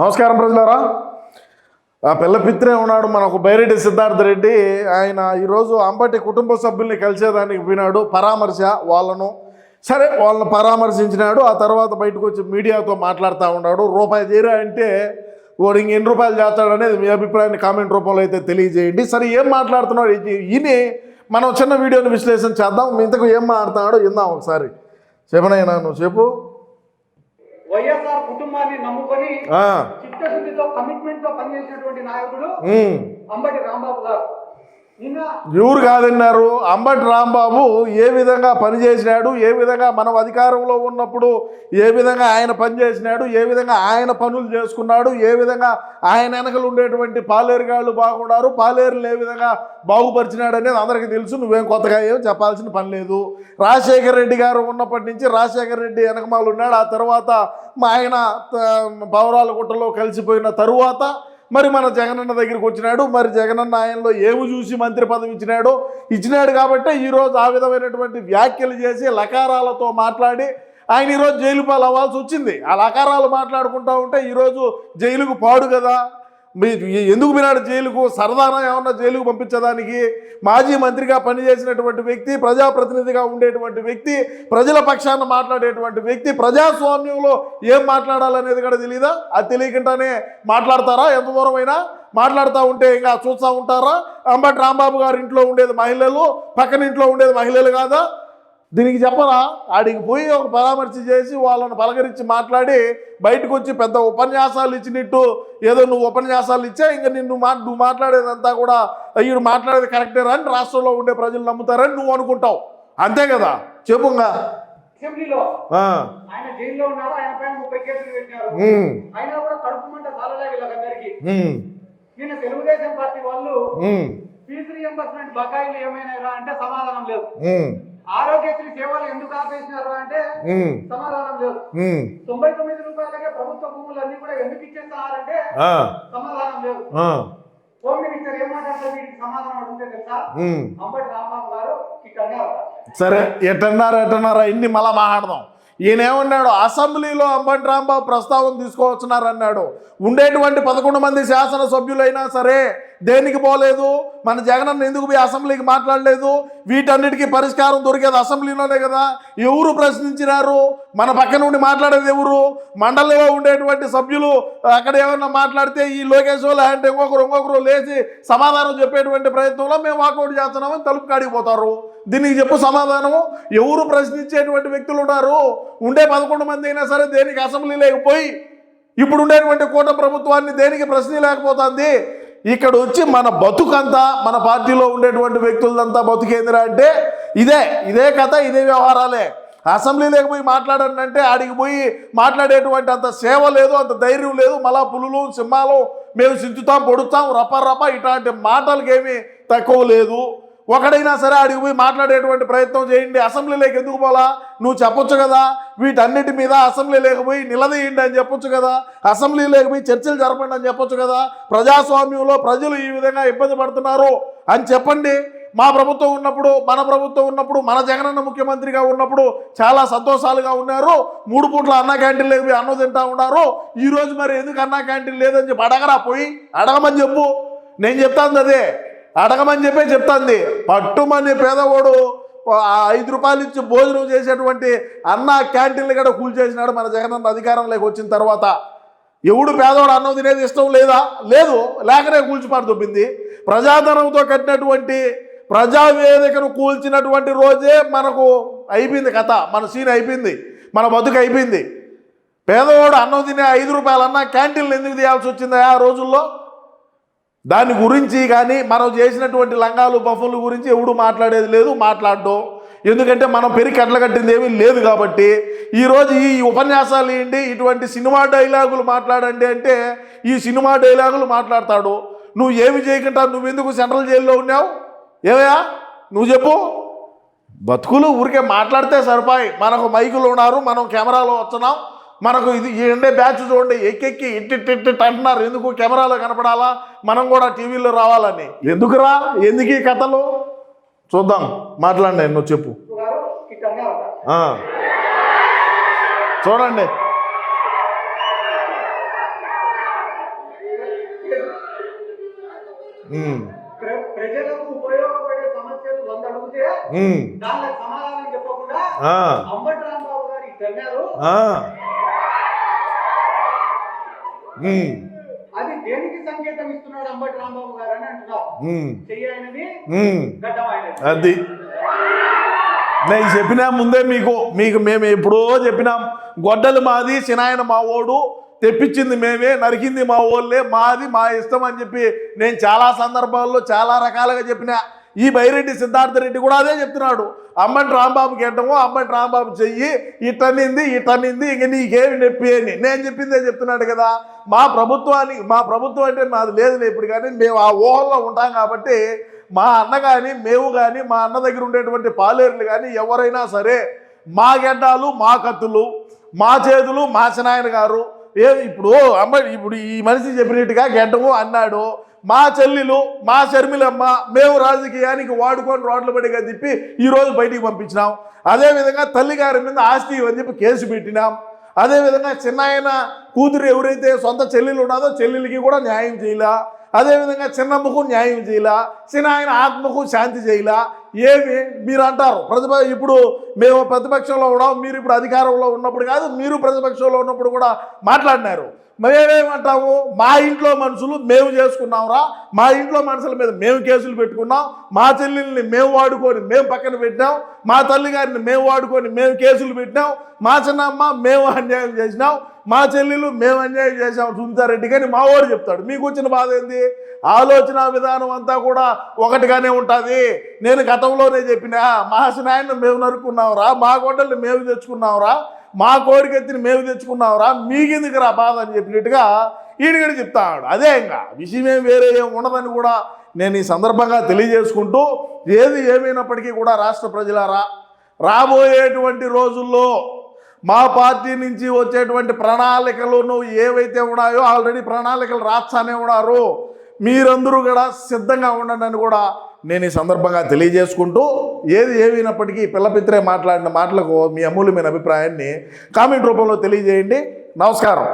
నమస్కారం ప్రజలారా. ఆ పిల్ల పిత్రే ఉన్నాడు మనకు బైరెడ్డి సిద్ధార్థ రెడ్డి. ఆయన ఈరోజు అంబటి కుటుంబ సభ్యుల్ని కలిసేదానికి పోయినాడు పరామర్శ వాళ్ళను. సరే వాళ్ళని పరామర్శించినాడు ఆ తర్వాత బయటకు వచ్చి మీడియాతో మాట్లాడుతూ ఉన్నాడు. రూపాయి తీరా అంటే వాడు ఇంక ఎన్ని రూపాయలు చేస్తాడు అనేది మీ అభిప్రాయాన్ని కామెంట్ రూపంలో అయితే తెలియజేయండి. సరే ఏం మాట్లాడుతున్నాడు? ఇది- మనం చిన్న వీడియోని విశ్లేషణ చేద్దాం. ఇంతకు ఏం మాట్లాడుతున్నాడో ఇందాం ఒకసారి. చెప్పనైనా నువ్వు చెప్పు. వైఎస్ఆర్ కుటుంబాన్ని నమ్ముకొని చిత్తశుద్ధితో కమిట్మెంట్తో పనిచేసినటువంటి నాయకుడు. అంబటి రాంబాబు గారు ఎవరు కాదన్నారు? అంబటి రాంబాబు ఏ విధంగా పనిచేసినాడు? ఏ విధంగా మనం అధికారంలో ఉన్నప్పుడు ఏ విధంగా ఆయన పనిచేసినాడు? ఏ విధంగా ఆయన పనులు చేసుకున్నాడు? ఏ విధంగా ఆయన వెనకలు ఉండేటువంటి పాలేరుగాళ్ళు బాగున్నారు? పాలేరులు ఏ విధంగా బాగుపరిచినాడు అనేది అందరికీ తెలుసు. నువ్వేం కొత్తగా ఏం చెప్పాల్సిన పని లేదు. రాజశేఖర రెడ్డి గారు ఉన్నప్పటి నుంచి రాజశేఖర రెడ్డి వెనకమాలు ఉన్నాడు ఆ తర్వాత మా ఆయన పౌరాల గుట్టలో కలిసిపోయిన తరువాత మరి మన జగనన్న దగ్గరికి వచ్చినాడు మరి జగనన్న ఆయనలో ఏమి చూసి మంత్రి పదవి ఇచ్చినాడో ఇచ్చినాడు కాబట్టి ఈరోజు ఆ విధమైనటువంటి వ్యాఖ్యలు చేసి లకారాలతో మాట్లాడి ఆయన ఈరోజు జైలు పాలు అవ్వాల్సి వచ్చింది. ఆ లకారాలు మాట్లాడుకుంటూ ఉంటే ఈరోజు జైలుకు పాడు కదా? ఎందుకు మీనాడు జైలుకు సరదానా ఏమన్నా జైలుకు పంపించడానికి? మాజీ మంత్రిగా పనిచేసినటువంటి వ్యక్తి ప్రజాప్రతినిధిగా ఉండేటువంటి వ్యక్తి ప్రజల పక్షాన మాట్లాడేటువంటి వ్యక్తి ప్రజాస్వామ్యంలో ఏం మాట్లాడాలనేది కూడా తెలియదా అది తెలియకుండానే మాట్లాడతారా? ఎంత దూరమైనా మాట్లాడుతూ ఉంటే ఇంకా చూస్తూ ఉంటారా? అంబటి రాంబాబు గారి ఇంట్లో ఉండేది మహిళలు పక్కన ఇంట్లో ఉండేది మహిళలు కాదా? దీనికి చెప్పరా? ఆడికి పోయి ఒక పరామర్శ చేసి వాళ్ళని పలకరించి మాట్లాడి బయటకు వచ్చి పెద్ద ఉపన్యాసాలు ఇచ్చినట్టు ఏదో నువ్వు ఉపన్యాసాలు ఇచ్చా ఇంకా నిన్ను మా నువ్వు మాట్లాడేదంతా కూడా వీడు మాట్లాడేది కరెక్టేరా అని రాష్ట్రంలో ఉండే ప్రజలు నమ్ముతారని నువ్వు అనుకుంటావు. అంతే కదా? చెప్పుగా. తెలుగుదేశం పార్టీ వాళ్ళు ఉమ్, ఫీజు రియంబర్స్మెంట్ బకాయిలు ఏమైనా అంటే సమాధానం లేదు. ఉమ్, ఆరోగ్యశ్రీ సేవలు ఎందుకు ఆపేసినారు అంటే సమాధానం లేదు. తొంభై తొమ్మిది రూపాయలకే ప్రభుత్వ భూములన్నీ కూడా ఎందుకు ఇచ్చేస్తున్నారంటే ఆ, సమాధానం లేదు. హోమ్ మినిస్టర్ ఏం మాట్లాడతారు? వీటికి సమాధానం అడిగితే తెలుసా. అంబటి రాంబాబు గారు సరే ఎట్టన్నారు ఎట్టన్నారా? ఇన్ని మళ్ళా మాట్లాడదాం. ఈయన ఏమన్నాడు? అసెంబ్లీలో అంబటి రాంబాబు ప్రస్తావన తీసుకోవచ్చున్నారన్నాడు ఉండేటువంటి పదకొండు మంది శాసనసభ్యులైనా సరే దేనికి పోలేదు? మన జగనన్న ఎందుకు పోయి అసెంబ్లీకి మాట్లాడలేదు? వీటన్నిటికీ పరిష్కారం దొరికేది అసెంబ్లీలోనే కదా. ఎవరు ప్రశ్నించినారు? మన పక్కన ఉండి మాట్లాడేది ఎవరు? మండలిలో ఉండేటువంటి సభ్యులు అక్కడ ఏమన్నా మాట్లాడితే ఈ లోకేష్ వాళ్ళు అంటే ఇంకొకరు ఇంకొకరు లేచి సమాధానం చెప్పేటువంటి ప్రయత్నంలో మేము వాకౌట్ చేస్తున్నామని తలుపు కాడిపోతారు దీనికి చెప్పు సమాధానం ఎవరు ప్రశ్నించేటువంటి వ్యక్తులు ఉన్నారు? ఉండే పదకొండు మంది అయినా సరే దేనికి అసెంబ్లీ లేకపోయి ఇప్పుడు ఉండేటువంటి కూట ప్రభుత్వాన్ని దేనికి ప్రశ్న లేకపోతుంది ఇక్కడ వచ్చి మన బతుకంతా మన పార్టీలో ఉండేటువంటి వ్యక్తులంతా బతుకేందిరా అంటే ఇదే ఇదే కథ ఇదే వ్యవహారాలే. అసెంబ్లీ లేకపోయి మాట్లాడండి అంటే ఆడికి పోయి మాట్లాడేటువంటి అంత సేవ లేదు అంత ధైర్యం లేదు. మళ్ళా పులులు సింహాలు మేము సిద్ధుతాం పొడుతాం రప రప ఇట్లాంటి మాటలకేమీ తక్కువ లేదు. ఒకడైనా సరే అడిగి పోయి మాట్లాడేటువంటి ప్రయత్నం చేయండి. అసెంబ్లీలోకి ఎందుకు పోలా? నువ్వు చెప్పొచ్చు కదా. వీటన్నిటి మీద అసెంబ్లీ లేకపోయి నిలదీయండి అని చెప్పొచ్చు కదా. అసెంబ్లీ లేకపోయి చర్చలు జరపండి అని చెప్పొచ్చు కదా. ప్రజాస్వామ్యంలో ప్రజలు ఈ విధంగా ఇబ్బంది పడుతున్నారు అని చెప్పండి. మా ప్రభుత్వం ఉన్నప్పుడు మన ప్రభుత్వం ఉన్నప్పుడు మన జగనన్న ముఖ్యమంత్రిగా ఉన్నప్పుడు చాలా సంతోషాలుగా ఉన్నారు. మూడు పూట్ల అన్న క్యాంటీన్ లేకపోయి అన్నం తింటా ఉన్నారు. ఈరోజు మరి ఎందుకు అన్న క్యాంటీన్ లేదని చెప్పి అడగరా పోయి. అడగమని చెప్పు. నేను చెప్తాను అదే. అడగమని చెప్పే చెప్తుంది. పట్టుమని పేదవాడు ఐదు రూపాయలు ఇచ్చి భోజనం చేసేటువంటి అన్న క్యాంటీన్లు కూడా కూల్చేసినాడు మన జగనన్న అధికారంలోకి వచ్చిన తర్వాత. ఎవడు పేదవాడు అన్నం తినేది ఇష్టం లేదా? లేదు లేకనే కూల్చిపాటు దొబ్బింది. ప్రజాధనంతో కట్టినటువంటి ప్రజావేదికను కూల్చినటువంటి రోజే మనకు అయిపోయింది కథ. మన సీన్ అయిపోయింది. మన బతుకు అయిపోయింది. పేదవాడు అన్నం తినే ఐదు రూపాయలు అన్న క్యాంటీన్లు ఎందుకు తీయాల్సి వచ్చిందా ఆ రోజుల్లో? దాని గురించి కానీ మనం చేసినటువంటి లంగాలు బఫుల గురించి ఎవడు మాట్లాడేది లేదు మాట్లాడడం. ఎందుకంటే మనం పెరిగి కట్ల కట్టింది ఏమీ లేదు కాబట్టి. ఈరోజు ఈ ఉపన్యాసాలు ఏంటి? ఇటువంటి సినిమా డైలాగులు మాట్లాడండి అంటే ఈ సినిమా డైలాగులు మాట్లాడతాడు. నువ్వు ఏమి చేయకుండా నువ్వు ఎందుకు సెంట్రల్ జైల్లో ఉన్నావు? ఏమయ్యా? నువ్వు చెప్పు. బతుకులు ఊరికే మాట్లాడితే సరిపాయి. మనకు మైకులు ఉన్నారు మనం కెమెరాలో వస్తున్నాం. మనకు ఇది ఎండే బ్యాచ్ చూడండి ఎక్కెక్కి ఇట్టిట్టిట్టిట్ అంటున్నారు. ఎందుకు కెమెరాలో కనపడాలా? మనం కూడా టీవీలో రావాలని. ఎందుకురా? ఎందుకు ఈ కథలు? చూద్దాం. మాట్లాడండి నువ్వు చెప్పు. చూడండి. సమాధానం అది దేనికి సంకేతం ఇస్తున్నాడు అంబటి రాంబాబు గారు అని చెయ్యి ఆయనది. గడ్డం ఆయనది. అది. నేను చెప్పినా ముందే మీకు మీకు మేము ఎప్పుడో చెప్పినాం. గొడ్డలు మాది సినాయన మా ఓడు. తెప్పించింది మేమే నరికింది మా ఓళ్ళే మాది మా ఇష్టం అని చెప్పి నేను చాలా సందర్భాల్లో చాలా రకాలుగా చెప్పిన. ఈ బైరెడ్డి సిద్ధార్థ రెడ్డి కూడా అదే చెప్తున్నాడు. అమ్మని రాంబాబు గెట్టము అమ్మని రాంబాబు చెయ్యి ఇటనింది ఇటనింది ఇంక నీకేమి నొప్పి అని. నేను చెప్పిందే చెప్తున్నాడు కదా. మా ప్రభుత్వానికి మా ప్రభుత్వం అంటే మాది లేదు ఇప్పుడు కానీ మేము ఆ ఊహల్లో ఉంటాం కాబట్టి మా అన్న కానీ మేము కానీ మా అన్న దగ్గర ఉండేటువంటి పాలేరులు కానీ ఎవరైనా సరే మా గెడ్డాలు మా కత్తులు మా చేతులు మా చినాయన గారు ఏ ఇప్పుడు అమ్మ ఇప్పుడు ఈ మనిషి చెప్పినట్టుగా గెడ్డము అన్నాడు. మా చెల్లెలు మా శర్మిలమ్మ మేము రాజకీయానికి వాడుకొని రోడ్ల పడిగా తిప్పి ఈరోజు బయటికి పంపించినాం. అదేవిధంగా తల్లిగారి మీద ఆస్తి ఇవ్వని చెప్పి కేసు పెట్టినాం. అదేవిధంగా చిన్నాయన కూతురు ఎవరైతే సొంత చెల్లెలు ఉన్నదో చెల్లెలకి కూడా న్యాయం చేయలా. అదేవిధంగా చిన్నమ్మకు న్యాయం చేయలా. చిన్నాయన ఆత్మకు శాంతి చేయలా. ఏమి? మీరు అంటారు. ప్రతిప ఇప్పుడు మేము ప్రతిపక్షంలో ఉన్నాం మీరు ఇప్పుడు అధికారంలో ఉన్నప్పుడు కాదు మీరు ప్రతిపక్షంలో ఉన్నప్పుడు కూడా మాట్లాడినారు. మేమేమంటాము మా ఇంట్లో మనుషులు మేము చేసుకున్నాంరా? మా ఇంట్లో మనుషుల మీద మేము కేసులు పెట్టుకున్నాం. మా చెల్లెల్ని మేము వాడుకొని మేము పక్కన పెట్టినాం. మా తల్లి గారిని మేము వాడుకొని మేము కేసులు పెట్టినాం. మా చిన్నమ్మ మేము అన్యాయం చేసినాం. మా చెల్లెలు మేము అన్యాయం చేసాం సునీతారెడ్డి కానీ మా వాడు చెప్తాడు. మీకు వచ్చిన బాధ ఏంది? ఆలోచన విధానం అంతా కూడా ఒకటిగానే ఉంటుంది. నేను గతంలోనే చెప్పిన మా నాయన మేము రా మా గొడ్డల్ని మేము తెచ్చుకున్నావురా మా కోడికెత్తిని మేము తెచ్చుకున్నావురా మీకెందుకు రా బాధ అని చెప్పినట్టుగా ఈడిగడి చెప్తాడు. అదే ఇంకా విషయం ఏం వేరే ఏం ఉండదని కూడా నేను ఈ సందర్భంగా తెలియజేసుకుంటూ ఏది ఏమైనప్పటికీ కూడా రాష్ట్ర ప్రజలారా రాబోయేటువంటి రోజుల్లో మా పార్టీ నుంచి వచ్చేటువంటి ప్రణాళికలను ఏవైతే ఉన్నాయో ఆల్రెడీ ప్రణాళికలు రాస్తానే ఉన్నారు. మీరందరూ కూడా సిద్ధంగా ఉండండి అని కూడా నేను ఈ సందర్భంగా తెలియజేసుకుంటూ ఏది ఏమైనప్పటికీ పిల్లపిత్రే మాట్లాడిన మాటలకు మీ అమూల్యమైన అభిప్రాయాన్ని కామెంట్ రూపంలో తెలియజేయండి. నమస్కారం.